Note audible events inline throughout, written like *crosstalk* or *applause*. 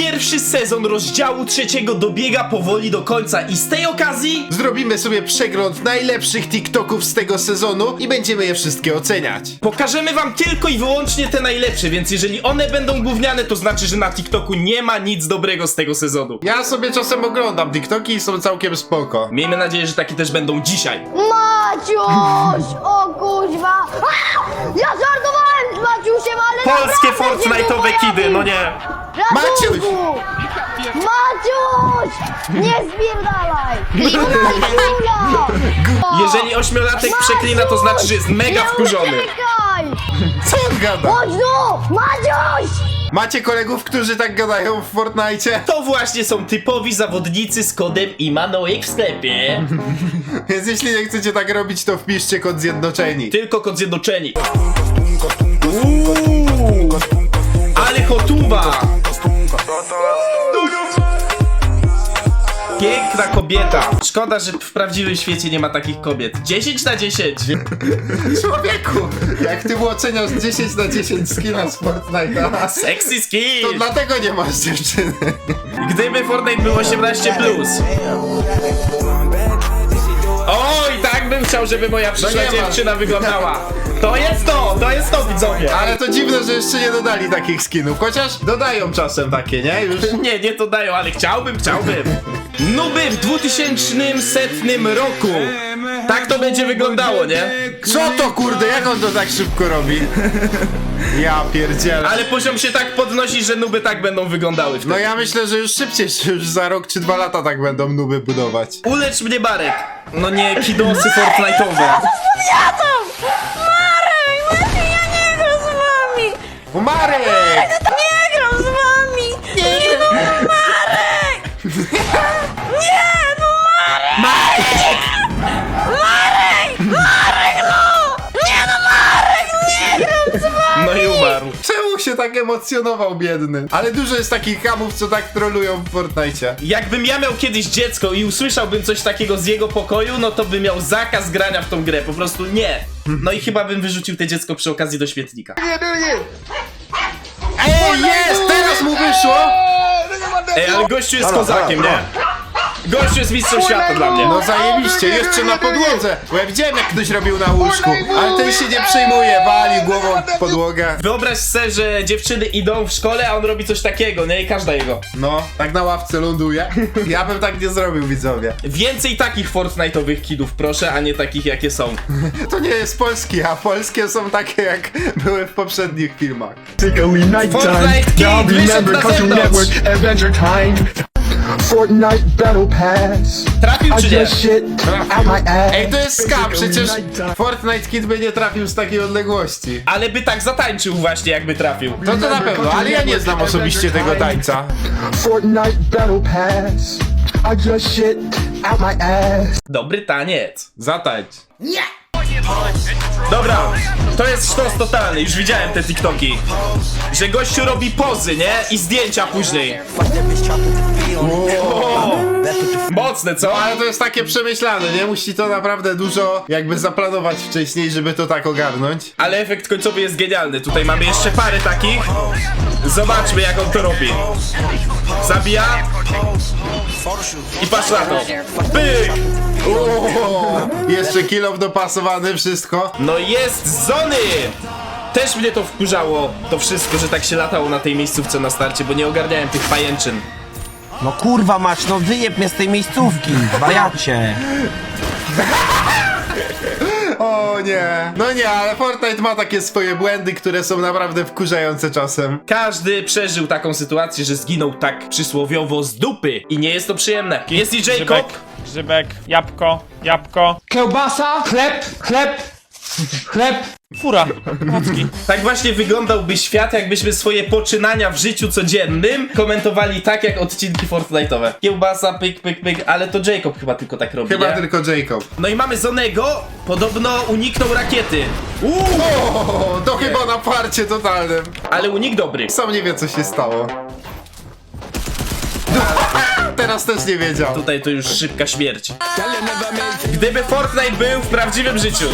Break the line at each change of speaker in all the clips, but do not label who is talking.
Pierwszy sezon rozdziału trzeciego dobiega powoli do końca i z tej okazji
Zrobimy sobie przegląd najlepszych TikToków z tego sezonu i będziemy je wszystkie oceniać.
pokażemy wam tylko i wyłącznie te najlepsze, więc jeżeli one będą gówniane, to znaczy, że na TikToku nie ma nic dobrego z tego sezonu.
Ja sobie czasem oglądam TikToki i są całkiem spoko.
Miejmy nadzieję, że takie też będą dzisiaj.
Maciuś! O kuźwa! A! Ja żartowałem z Maciusiem, ale
Polskie
naprawdę się
Fortnite'owe
nie
kidy, no nie.
Maciuś!
Ratunku! Maciuś! Nie spierdalaj! Gula! *laughs*
Jeżeli ośmiolatek przeklina, to znaczy, że jest mega wkurzony.
Uciekaj!
Co on gada?
Chodź tu! Maciuś!
Macie kolegów, którzy tak gadają w Fortnite?
To właśnie są typowi zawodnicy z kodem Imanoik w sklepie. *laughs*
Więc jeśli nie chcecie tak robić, to wpiszcie kod zjednoczeni.
Tylko kod zjednoczeni. Uuu, ale hotuwa! Piękna kobieta. Szkoda, że w prawdziwym świecie nie ma takich kobiet. 10 na 10. *laughs*
Człowieku, jak ty mu oceniasz 10 na 10 skina z Fortnite'a,
Sexy
to
skin.
dlatego nie masz dziewczyny.
Gdyby Fortnite był 18+. Plus. Oj, tak bym chciał, żeby moja przyszła
No nie ma.
dziewczyna wyglądała. To jest to, to jest to, widzowie.
Ale to dziwne, że jeszcze nie dodali takich skinów, chociaż dodają czasem takie, nie? Już *laughs*
Nie, nie to dają, ale chciałbym, chciałbym. Nuby w 2100 roku. Tak to będzie wyglądało, nie?
Co to kurde, jak on to tak szybko robi? *laughs* Ja pierdzielę.
Ale poziom się tak podnosi, że nuby tak będą wyglądały wtedy.
No ja myślę, że już szybciej, *laughs* że już za rok czy dwa lata tak będą nuby budować.
Ulecz mnie, Barek. No nie, kidosy Fortnite'owe.
Marek! Właśnie ja nie gram z wami!
O Marek!
Nie gram z wami! Nie no Marek! *laughs* No.
Czemu się tak emocjonował biedny? Ale dużo jest takich hamów, co tak trolują w Fortnite.
Jakbym ja miał kiedyś dziecko i usłyszałbym coś takiego z jego pokoju, no to bym miał zakaz grania w tą grę. Po prostu nie. No i chyba bym wyrzucił te dziecko przy okazji do świetnika.
Ej, jest! Teraz mu wyszło!
Ej, ale gościu jest kozakiem, nie? Gościu jest mistrzem świata dla mnie.
No zajebiście, jeszcze na podłodze! Bo ja widziałem jak ktoś robił na łóżku, ale ten się nie przejmuje, wali głową w podłogę.
Wyobraź sobie, że dziewczyny idą w szkole, a on robi coś takiego, nie? I każda jego.
No, tak na ławce ląduje. Ja bym tak nie zrobił, widzowie.
Więcej takich Fortnite'owych kidów, proszę, a nie takich, jakie są.
To nie jest polski, a polskie są takie jak były w poprzednich filmach.
Particularly nighttime.
Fortnite King,
remember
wyszedł na
Cartoon
zewnątrz.
Network Adventure Time. Fortnite Battle Pass.
Trafił
I
czy nie?
just shit out my ass.
Ej, to jest skam, przecież Fortnite Kid by nie trafił z takiej odległości.
Ale by tak zatańczył właśnie, jakby trafił.
To to na pewno, ale ja nie znam osobiście tego tańca.
Fortnite Battle Pass. I just shit out my ass.
Dobry taniec.
Zatańcz.
Dobra, to jest sztos totalny, już widziałem te TikToki. Że gościu robi pozy, nie? I zdjęcia później. Mocne, co?
Ale to jest takie przemyślane, nie? Musi to naprawdę dużo jakby zaplanować wcześniej, żeby to tak ogarnąć.
Ale efekt końcowy jest genialny. Tutaj mamy jeszcze parę takich. Zobaczmy, jak on to robi. Zabija. I patrz na to. Pyk!
O, jeszcze kilof dopasowany, wszystko.
No jest zony! Też mnie to wkurzało, to wszystko, że tak się latało na tej miejscówce na starcie, bo nie ogarniałem tych pajęczyn.
No kurwa mać, no wyjeb mnie z tej miejscówki, wariacie. *laughs*
O nie. No nie, ale Fortnite ma takie swoje błędy, które są naprawdę wkurzające czasem.
Każdy przeżył taką sytuację, że zginął tak przysłowiowo z dupy. I nie jest to przyjemne. Jest i
Grzybek,
Jacob.
grzybek, jabłko, jabłko.
Kiełbasa, chleb, chleb, chleb.
Fura, mocki.
Tak właśnie wyglądałby świat, jakbyśmy swoje poczynania w życiu codziennym komentowali tak jak odcinki Fortnite'owe. Kiełbasa, pyk, pyk, pyk, ale to Jacob chyba tylko tak robi,
Chyba
nie?
tylko Jacob.
No i mamy Zonego, podobno uniknął rakiety. Uuu,
O, to chyba na parcie totalnym.
ale unik dobry.
Sam nie wie, co się stało. Teraz też nie wiedział.
Tutaj to już szybka śmierć. Gdyby Fortnite był w prawdziwym życiu.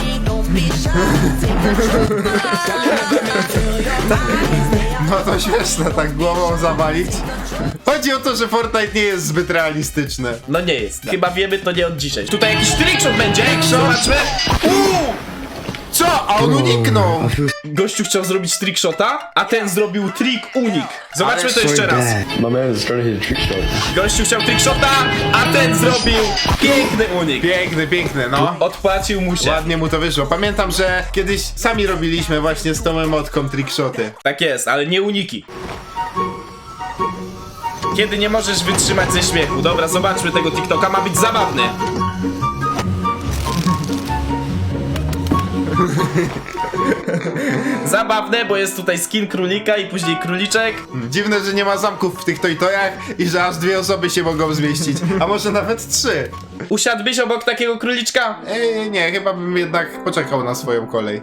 No to śmieszne, tak głową zawalić. Chodzi o to, że Fortnite nie jest zbyt realistyczny.
No nie jest. Chyba wiemy to nie od dzisiaj. Tutaj jakiś trickshot będzie. Zobaczmy. Uuu!
Co? A on uniknął!
Gościu chciał zrobić trickshota, a ten zrobił trick unik. Zobaczmy to jeszcze raz.
My man is trick shot.
Gościu chciał trickshota, a ten zrobił piękny unik.
Piękny, piękny, no.
Odpłacił mu się.
Ładnie mu to wyszło. Pamiętam, że kiedyś sami robiliśmy właśnie z tą emotką trickshoty.
Tak jest, ale nie uniki. Kiedy nie możesz wytrzymać ze śmiechu. Dobra, zobaczmy tego TikToka, ma być zabawny. *laughs* Zabawne, bo jest tutaj skin królika i później króliczek.
Dziwne, że nie ma zamków w tych tojtojach i że aż dwie osoby się mogą zmieścić. A może nawet trzy.
Usiadłbyś obok takiego króliczka?
Ej, nie, chyba bym jednak poczekał na swoją kolej.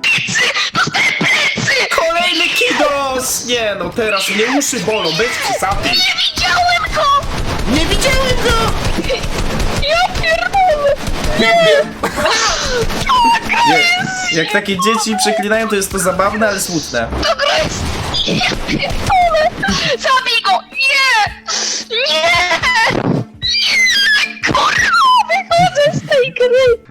Kolejny kidos! Nie no, teraz mnie uszy bolą, bez przesady.
Widziałem go!
Nie widziałem go!
Ja pierdolę!
Jak takie dzieci przeklinają, to jest to zabawne, ale smutne.
To gra jest... Ja pierdolę! Zabij go! Nie! Nie! Kurwa! Wychodzę z tej gry!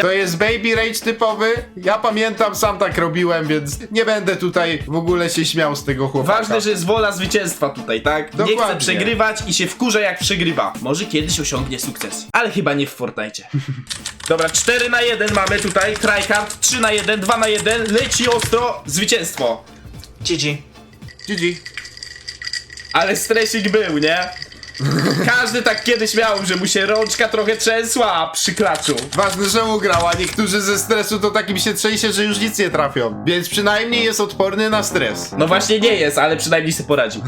To jest baby rage typowy. Ja pamiętam, sam tak robiłem, więc nie będę tutaj w ogóle się śmiał z tego chłopaka.
Ważne, że jest wola zwycięstwa tutaj, tak? Nie chce
Dokładnie.
przegrywać i się wkurza jak przegrywa. Może kiedyś osiągnie sukces, ale chyba nie w Fortnite. *laughs* Dobra, 4 na 1 mamy tutaj, tryhard, 3 na 1, 2 na 1, leci ostro, zwycięstwo. GG.
GG.
Ale stresik był, nie? Każdy tak kiedyś miał, że mu się rączka trochę trzęsła przy klaczu.
Ważne, że ugrał, a niektórzy ze stresu to takim się trzęsie, że już nic nie trafią. Więc przynajmniej jest odporny na stres.
No właśnie nie jest, ale przynajmniej sobie poradził.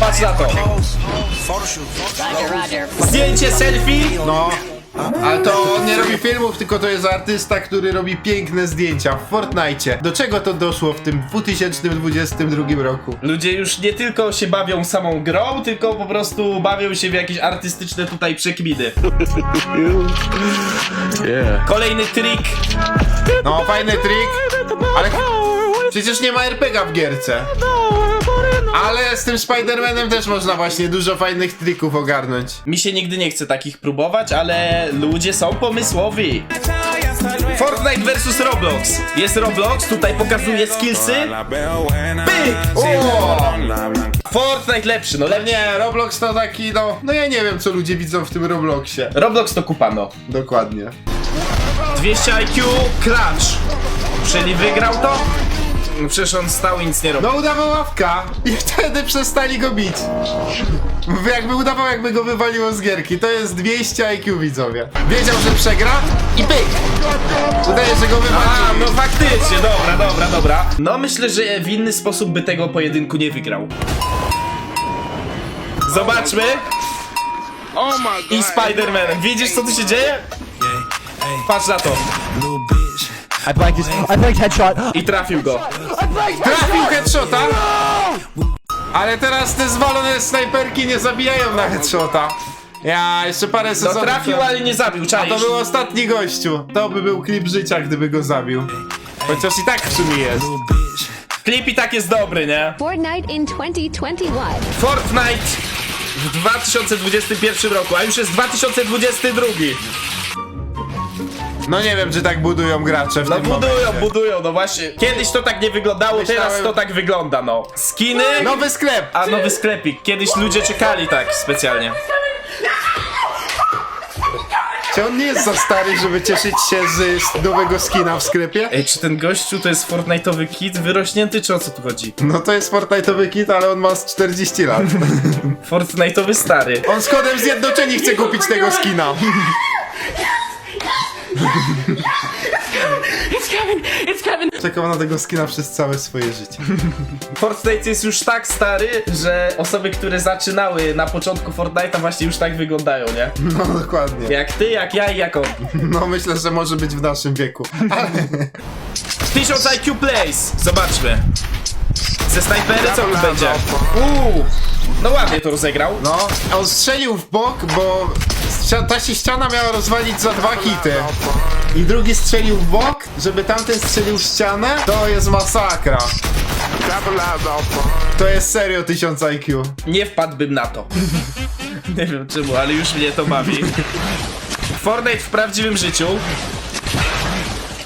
Patrz na to. Zdjęcie selfie.
No. Ale to on nie robi filmów, tylko to jest artysta, który robi piękne zdjęcia w Fortnite. Do czego to doszło w tym 2022 roku?
Ludzie już nie tylko się bawią samą grą, tylko po prostu bawią się w jakieś artystyczne tutaj przekminy. Kolejny trik.
No, fajny trik, ale przecież nie ma RPGa w gierce. Ale z tym Spider-Manem też można właśnie dużo fajnych trików ogarnąć.
Mi się nigdy nie chce takich próbować, ale ludzie są pomysłowi. Fortnite vs Roblox. Jest Roblox, tutaj pokazuje skillsy. Pyk!
O!
Fortnite lepszy, no lepszy.
Nie, Roblox to taki, no, no ja nie wiem co ludzie widzą w tym Robloxie.
Roblox to kupano.
Dokładnie.
200 IQ, clutch. Czyli wygrał to? No Przecież on stał i nic nie robił.
No udawał ławka i *laughs* wtedy przestali go bić. Jakby udawał, jakby go wywaliło z gierki. To jest 200 IQ widzowie. Wiedział, że przegra i pyk! Udaje, że go
A,
wywalił.
no faktycznie, dobra, dobra, dobra. No myślę, że w inny sposób by tego pojedynku nie wygrał. Zobaczmy. I Spider-Man. Widzisz co tu się dzieje? Patrz na to.
I blanked his, I blanked headshot.
I trafił go.
Trafił headshota! Ale teraz te zwalone snajperki nie zabijają na headshota. Ja, jeszcze parę
No
sezonów
trafił, ale nie zabił,
A
czaisz?
to był ostatni gościu. To by był klip życia, gdyby go zabił. Chociaż i tak w sumie jest.
Klip i tak jest dobry, nie?
Fortnite in 2021.
Fortnite w 2021 roku, a już jest 2022.
No nie wiem, czy tak budują gracze w
No
tym
budują,
momencie.
budują, no właśnie. Kiedyś to tak nie wyglądało, teraz
Myślałem-
to tak wygląda, no. Skiny,
Nowy sklep!
a nowy sklepik. Kiedyś ludzie czekali tak specjalnie.
Czy on nie jest za stary, żeby cieszyć się z, z nowego skina w sklepie?
Ej, czy ten gościu to jest Fortnite'owy kit wyrośnięty, czy o co tu chodzi?
No to jest Fortnite'owy kit, ale on ma z 40 lat. *laughs*
Fortnite'owy stary.
On z kodem zjednoczeni chce kupić tego skina. Czekał na tego skina przez całe swoje życie.
Fortnite jest już tak stary, że osoby, które zaczynały na początku Fortnite'a właśnie już tak wyglądają, nie?
No dokładnie.
Jak ty, jak ja i jak on.
No myślę, że może być w naszym wieku.
1000 IQ Plays! Zobaczmy. Ze snajpery co tu będzie? Uuu! No ładnie to rozegrał.
No, on strzelił w bok, bo ścia- ta się ściana miała rozwalić za dwa hity. I drugi strzelił w bok, żeby tamten strzelił w ścianę, to jest masakra. To jest serio 1000 IQ.
Nie wpadłbym na to. *laughs* Nie wiem czemu, ale już mnie to bawi. *laughs* Fortnite w prawdziwym życiu.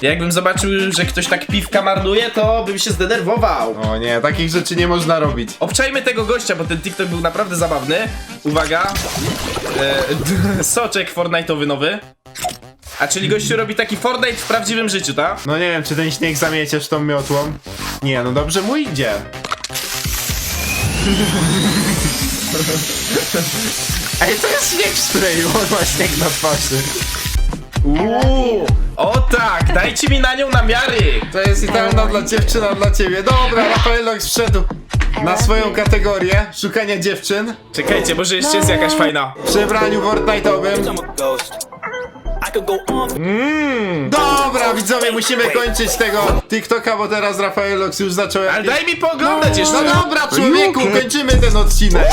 Jakbym zobaczył, że ktoś tak piwka marnuje, to bym się zdenerwował.
O nie, takich rzeczy nie można robić.
Obczajmy tego gościa, bo ten TikTok był naprawdę zabawny. Uwaga. E, *laughs* soczek Fortnite'owy nowy. A czyli gościu robi taki Fortnite w prawdziwym życiu, tak?
No nie wiem, czy ten śnieg zamieciesz tą miotłą. Nie, no dobrze mu idzie. *laughs* Ej, to jest śnieg w sprayu, on ma śnieg na twarzy.
Uuu, o tak, dajcie mi na nią namiary.
To jest idealna dla dziewczyna dla ciebie. Dobra, Rafaelox wszedł na swoją kategorię szukania dziewczyn
Czekajcie, może jeszcze jest jakaś fajna.
w przebraniu Fortnite'owym. Mm. Dobra, widzowie, musimy kończyć tego TikToka, bo teraz Rafaelox już zaczął
Ale
jakieś...
daj mi pooglądać jeszcze.
No dobra, człowieku, kończymy ten odcinek.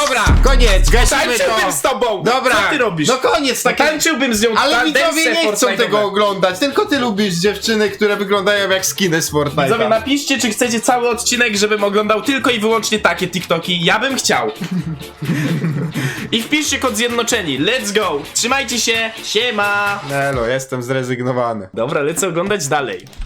Dobra, koniec, gasimy
Tańczyłbym
to.
z tobą.
Dobra,
Co ty robisz?
no koniec, takie...
Tańczyłbym z nią
Ale widzowie nie chcą tego oglądać, tylko ty lubisz dziewczyny, które wyglądają jak skiny z
Widzowie,
Fortnite'a.
napiszcie, czy chcecie cały odcinek, żebym oglądał tylko i wyłącznie takie TikToki. Ja bym chciał. *laughs* I wpiszcie kod zjednoczeni. Let's go. Trzymajcie się. Siema.
Elo, jestem zrezygnowany.
Dobra, lecę oglądać dalej.